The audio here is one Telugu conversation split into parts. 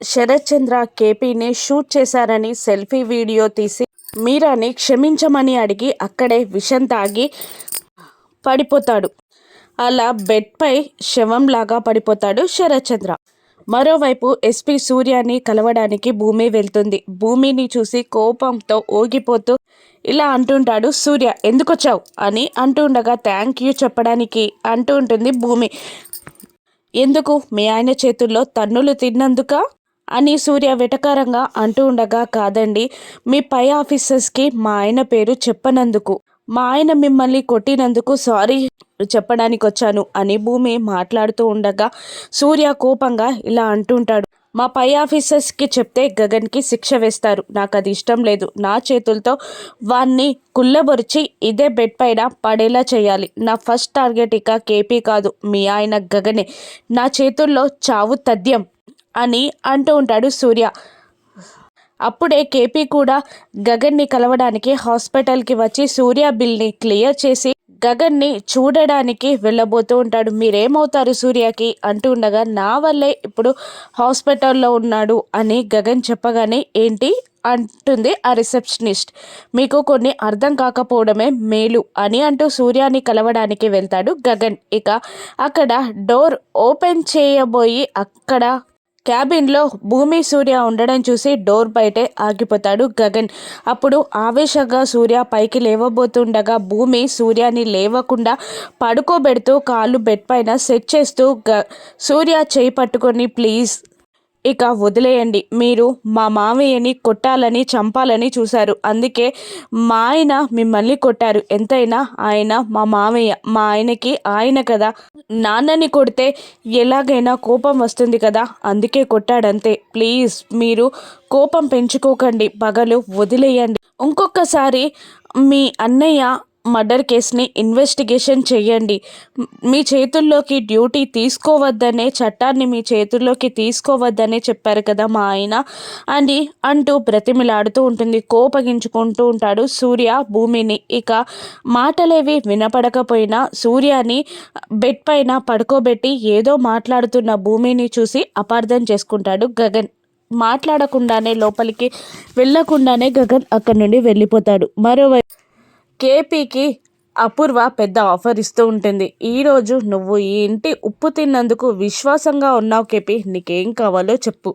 శరత్ చంద్ర కేపీని షూట్ చేశారని సెల్ఫీ వీడియో తీసి మీరాని క్షమించమని అడిగి అక్కడే విషం తాగి పడిపోతాడు. అలా బెడ్పై శవంలాగా పడిపోతాడు శరత్ చంద్ర మరోవైపు ఎస్పీ సూర్యాని కలవడానికి భూమి వెళ్తుంది. భూమిని చూసి కోపంతో ఊగిపోతూ ఇలా అంటుంటాడు సూర్య. ఎందుకొచ్చావు? అని అంటుండగా థ్యాంక్ యూ చెప్పడానికి అంటూ ఉంటుంది భూమి. ఎందుకు? మీ ఆయన చేతుల్లో తన్నులు తిన్నందుక? అని సూర్య వెటకారంగా అంటూ ఉండగా కాదండి మీ పై ఆఫీసర్స్కి మా ఆయన పేరు చెప్పనందుకు. మా ఆయన మిమ్మల్ని కొట్టినందుకు సారీ చెప్పడానికి వచ్చాను అని భూమి మాట్లాడుతూ ఉండగా సూర్య కోపంగా ఇలా అంటుంటాడు మా పై ఆఫీసర్స్కి చెప్తే గగన్కి శిక్ష వేస్తారు. నాకు అది ఇష్టం లేదు. నా చేతులతో వాన్ని కుల్లబొరిచి ఇదే బెడ్ పైన పడేలా చేయాలి. నా ఫస్ట్ టార్గెట్ ఇక కేపీ కాదు. మీ ఆయన గగనే. నా చేతుల్లో చావు తథ్యం. అని అంటూ ఉంటాడు సూర్య. అప్పుడే కేపీ కూడా గగన్ని కలవడానికి హాస్పిటల్కి వచ్చి సూర్య బిల్ని క్లియర్ చేసి గగన్ని చూడడానికి వెళ్ళబోతూ ఉంటాడు. మీరేమవుతారు సూర్యకి? అంటూ ఉండగా నా వల్లే ఇప్పుడు హాస్పిటల్లో ఉన్నాడు అని గగన్ చెప్పగానే ఏంటి? అంటుంది ఆ రిసెప్షనిస్ట్. మీకు కొన్ని అర్థం కాకపోవడమే మేలు అని అంటూ సూర్యాని కలవడానికి వెళ్తాడు గగన్. ఇక అక్కడ డోర్ ఓపెన్ చేయబోయి అక్కడ క్యాబిన్లో భూమి సూర్య ఉండడం చూసి డోర్ బయటే ఆగిపోతాడు గగన్. అప్పుడు ఆవేశంగా సూర్య పైకి లేవబోతుండగా భూమి సూర్యని లేవకుండా పడుకోబెడుతూ కాళ్ళు బెడ్ పైన సెట్ చేస్తూ గ సూర్య చేయి పట్టుకొని ప్లీజ్. ఇక వదిలేయండి. మీరు మా మామయ్యని కొట్టాలని చంపాలని చూశారు. అందుకే మా ఆయన మిమ్మల్ని కొట్టారు. ఎంతైనా ఆయన మా మామయ్య. మా ఆయనకి ఆయన కదా. నాన్నని కొడితే ఎలాగైనా కోపం వస్తుంది కదా అందుకే కొట్టాడంతే. ప్లీజ్ మీరు కోపం పెంచుకోకండి పగలు వదిలేయండి. ఇంకొకసారి మీ అన్నయ్య మర్డర్ కేసుని ఇన్వెస్టిగేషన్ చేయండి. మీ చేతుల్లోకి డ్యూటీ తీసుకోవద్దనే చట్టాన్ని మీ చేతుల్లోకి తీసుకోవద్దనే చెప్పారు కదా మా ఆయన. అని అంటూ బ్రతిమిలాడుతూ ఉంటుంది కోపగించుకుంటూ ఉంటాడు సూర్య భూమిని. ఇక మాటలేవి వినపడకపోయినా సూర్యని బెడ్ పైన పడుకోబెట్టి ఏదో మాట్లాడుతున్న భూమిని చూసి అపార్థం చేసుకుంటాడు గగన్. మాట్లాడకుండానే లోపలికి వెళ్ళకుండానే గగన్ అక్కడి నుండి వెళ్ళిపోతాడు. మరోవైపు కేపీకి అపూర్వ పెద్ద ఆఫర్ ఇస్తూ ఉంటుంది. ఈరోజు నువ్వు ఈ ఇంటి ఉప్పు తిన్నందుకు విశ్వాసంగా ఉన్నావు కేపీ. నీకేం కావాలో చెప్పు.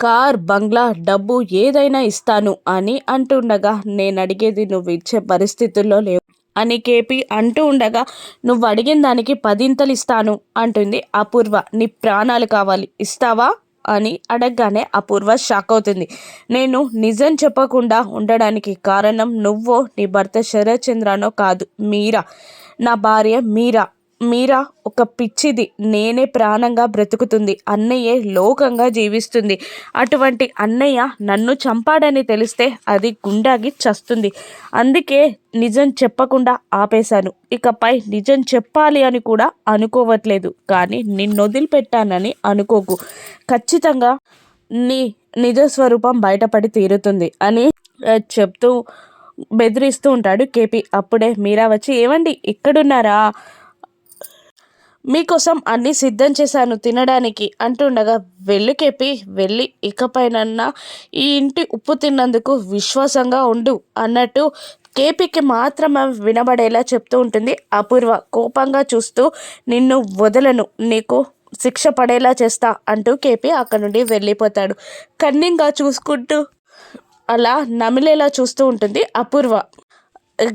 కార్ బంగ్లా డబ్బు ఏదైనా ఇస్తాను అని అంటుండగా నేను అడిగేది నువ్వు ఇచ్చే పరిస్థితుల్లో లేవు అని కేపీ అంటూ ఉండగా నువ్వు అడిగిన దానికి పదింతలు ఇస్తాను అంటుంది అపూర్వ. నీ ప్రాణాలు కావాలి. ఇస్తావా? అని అడగగానే అపూర్వ షాక్ అవుతుంది. నేను నిజం చెప్పకుండా ఉండడానికి కారణం నువ్వో నీ భర్త శరత్చంద్రనో కాదు మీరా. నా భార్య మీరా. మీరా ఒక పిచ్చిది నేనే ప్రాణంగా బ్రతుకుతుంది అన్నయ్యే లోకంగా జీవిస్తుంది. అటువంటి అన్నయ్య నన్ను చంపాడని తెలిస్తే అది గుండాగి చస్తుంది. అందుకే నిజం చెప్పకుండా ఆపేశాను. ఇకపై నిజం చెప్పాలి అని కూడా అనుకోవట్లేదు. కానీ నిన్ను వదిలిపెట్టానని అనుకోకు. ఖచ్చితంగా నీ నిజస్వరూపం బయటపడి తీరుతుంది అని చెప్తూ బెదిరిస్తూ ఉంటాడు కేపీ. అప్పుడే మీరా వచ్చి ఏమండి ఇక్కడున్నారా? మీకోసం అన్నీ సిద్ధం చేశాను తినడానికి అంటుండగా వెళ్ళు వెళ్ళి ఇకపైనన్నా ఈ ఇంటి ఉప్పు తిన్నందుకు విశ్వాసంగా ఉండు అన్నట్టు కేపీకి మాత్రం వినబడేలా చెప్తూ ఉంటుంది. అపూర్వ కోపంగా చూస్తూ నిన్ను వదలను నీకు శిక్ష పడేలా చేస్తా అంటూ కేపీ అక్కడి నుండి వెళ్ళిపోతాడు. కన్నింగా చూసుకుంటూ అలా నమిలేలా చూస్తూ ఉంటుంది అపూర్వ.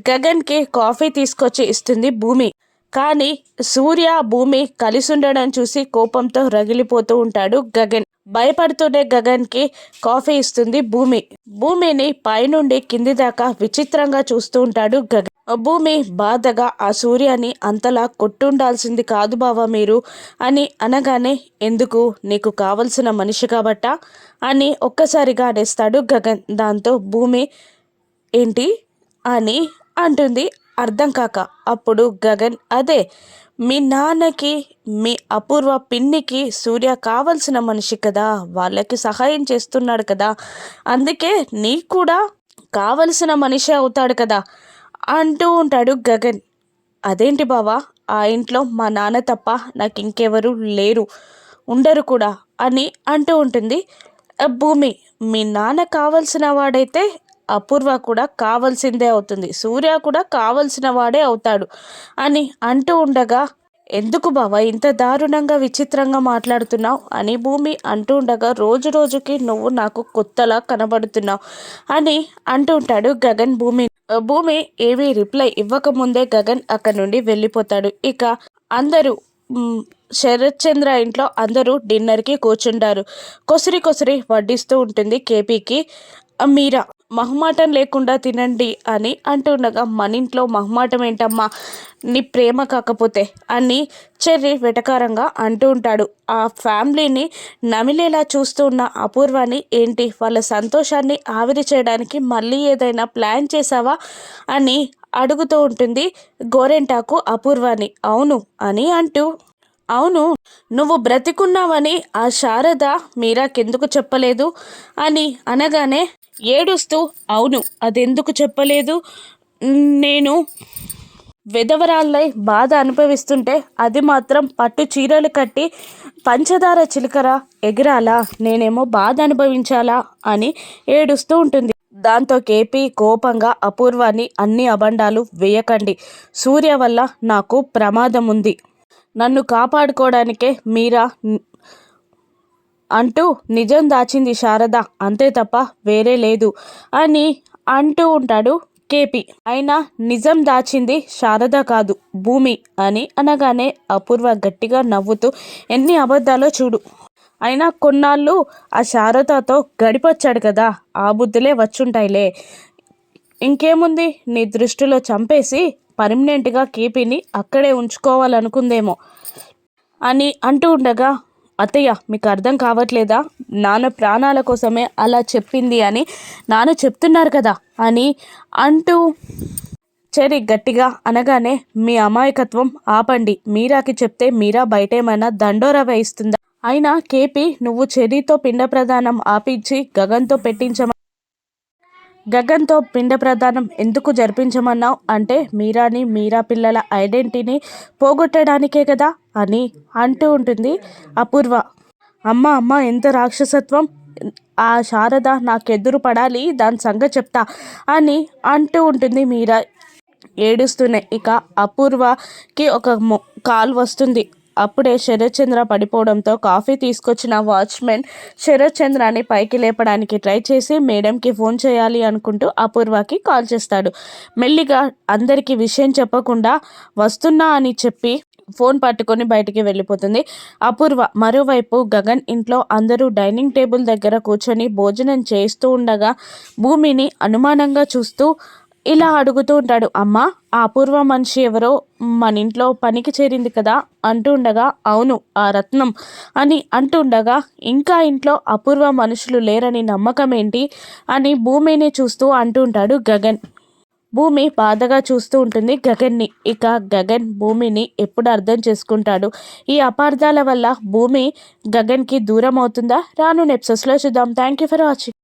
గగన్కి కాఫీ తీసుకొచ్చి ఇస్తుంది భూమి. కానీ సూర్య భూమి కలిసుండడం చూసి కోపంతో రగిలిపోతూ ఉంటాడు గగన్. భయపడుతూనే గగన్కి కాఫీ ఇస్తుంది భూమి. భూమిని పైనుండి కింది దాకా విచిత్రంగా చూస్తూ ఉంటాడు గగన్. భూమి బాధగా ఆ సూర్యాని అంతలా కొట్టుండాల్సింది కాదు బావా మీరు అని అనగానే ఎందుకు నీకు కావలసిన మనిషి కాబట్ట అని ఒక్కసారిగా అనేస్తాడు గగన్. దాంతో భూమి ఏంటి అని అంటుంది అర్థం కాక అప్పుడు గగన్ అదే మీ నాన్నకి మీ అపూర్వ పిన్నికి సూర్య కావలసిన మనిషి కదా వాళ్ళకి సహాయం చేస్తున్నాడు కదా అందుకే నీ కూడా కావలసిన మనిషి అవుతాడు కదా అంటూ ఉంటాడు గగన్. అదేంటి బావా ఆ ఇంట్లో మా నాన్న తప్ప నాకు ఇంకెవరు లేరు ఉండరు కూడా అని అంటూ ఉంటుంది. "ఆ, భూమి మీ నాన్న కావలసిన వాడైతే అపూర్వ కూడా కావాల్సిందే అవుతుంది. సూర్య కూడా కావలసిన వాడే అవుతాడు అని అంటూ ఉండగా ఎందుకు బావ ఇంత దారుణంగా విచిత్రంగా మాట్లాడుతున్నావు? అని భూమి అంటూ ఉండగా రోజు రోజుకి నువ్వు నాకు కొత్తలా కనబడుతున్నావు అని అంటూ ఉంటాడు గగన్ భూమి. భూమి ఏమీ రిప్లై ఇవ్వకముందే గగన్ అక్కడి నుండి వెళ్ళిపోతాడు. ఇక అందరూ శరత్చంద్ర శరత్ చంద్ర ఇంట్లో అందరూ డిన్నర్కి కూర్చుంటారు. కొసిరి కొసిరి వడ్డిస్తూ ఉంటుంది కేపీకి. మీరా మహుమాటం లేకుండా తినండి అని అంటుండగా మన ఇంట్లో మొహమాటం ఏంటమ్మా? నీ ప్రేమ కాకపోతే అని చెర్రి వెటకారంగా అంటూ ఉంటాడు. ఆ ఫ్యామిలీని నమిలేలా చూస్తూ ఉన్న అపూర్వాన్ని ఏంటి వాళ్ళ సంతోషాన్ని ఆవిరి చేయడానికి మళ్ళీ ఏదైనా ప్లాన్ చేసావా అని అడుగుతూ ఉంటుంది గోరెంటాకు అపూర్వాని. అవును అని అంటూ అవును నువ్వు బ్రతికున్నావని ఆ శారద మీరాకెందుకు చెప్పలేదు? అని అనగానే ఏడుస్తూ అవును అదెందుకు చెప్పలేదు? నేను విధవరాళ్ళై బాధ అనుభవిస్తుంటే అది మాత్రం పట్టు చీరలు కట్టి పంచదార చిలకర ఎగిరాలా? నేనేమో బాధ అనుభవించాలా? అని ఏడుస్తూ ఉంటుంది. దాంతో కేపీ కోపంగా అపూర్వాన్ని అన్ని అబండాలు వేయకండి. సూర్య వల్ల నాకు ప్రమాదం ఉంది నన్ను కాపాడుకోవడానికే మీరా అంటూ నిజం దాచింది శారద. అంతే తప్ప వేరే లేదు అని అంటూ ఉంటాడు కేపి. అయినా నిజం దాచింది శారద కాదు భూమి అని అనగానే అపూర్వ గట్టిగా నవ్వుతూ ఎన్ని అబద్ధాలో చూడు. అయినా కొన్నాళ్ళు ఆ శారదతో గడిపొచ్చాడు కదా ఆ బుద్ధులే వచ్చుంటాయిలే. ఇంకేముంది? నీ దృష్టిలో చంపేసి పర్మనెంట్గా కేపీని అక్కడే ఉంచుకోవాలనుకుందేమో అని అంటూ ఉండగా అత్తయ్య మీకు అర్థం కావట్లేదా? నాన్న ప్రాణాల కోసమే అలా చెప్పింది అని నాన్న చెప్తున్నారు కదా అని అంటూ చెరి గట్టిగా అనగానే మీ అమాయకత్వం ఆపండి. మీరాకి చెప్తే మీరా బయట ఏమైనా దండోరా వేయిస్తుందా? అయినా కేపీ నువ్వు చెరీతో పిండ ప్రదానం ఆపించి గగన్తో పెట్టించమ గగన్తో పిండ ప్రదానం ఎందుకు జరిపించమన్నావు? అంటే మీరాని మీరా పిల్లల ఐడెంటిటీని పోగొట్టడానికే కదా అని అంటూ ఉంటుంది అపూర్వ. అమ్మ అమ్మ ఎంత రాక్షసత్వం? ఆ శారద నాకెదురు పడాలి దాని సంగ చెప్తా అని అంటూ ఉంటుంది మీరా. ఏడుస్తూనే ఇక అపూర్వకి ఒక మొ కాల్ వస్తుంది. అప్పుడే శరత్చంద్ర పడిపోవడంతో కాఫీ తీసుకొచ్చిన వాచ్మెన్ శరత్చంద్రాన్ని పైకి లేపడానికి ట్రై చేసి మేడంకి ఫోన్ చేయాలి అనుకుంటూ అపూర్వకి కాల్ చేస్తాడు. మెల్లిగా అందరికీ విషయం చెప్పకుండా వస్తున్నా అని చెప్పి ఫోన్ పట్టుకొని బయటికి వెళ్ళిపోతుంది. అపూర్వ మరోవైపు గగన్ ఇంట్లో అందరూ డైనింగ్ టేబుల్ దగ్గర కూర్చొని భోజనం చేస్తూ ఉండగా భూమిని అనుమానంగా చూస్తూ ఇలా అడుగుతూ ఉంటాడు అమ్మ ఆ అపూర్వ మనిషి ఎవరో మన ఇంట్లో పనికి చేరింది కదా అంటూ ఉండగా అవును ఆ రత్నం అని అంటుండగా ఇంకా ఇంట్లో అపూర్వ మనుషులు లేరని నమ్మకం ఏంటి? అని భూమిని చూస్తూ అంటూ ఉంటాడు గగన్. భూమి బాధగా చూస్తూ ఉంటుంది గగన్ని. ఇక గగన్ భూమిని ఎప్పుడు అర్థం చేసుకుంటాడు? ఈ అపార్థాల వల్ల భూమి గగన్కి దూరం అవుతుందా? రాను నెప్సెస్లో చూద్దాం. Thank you for watching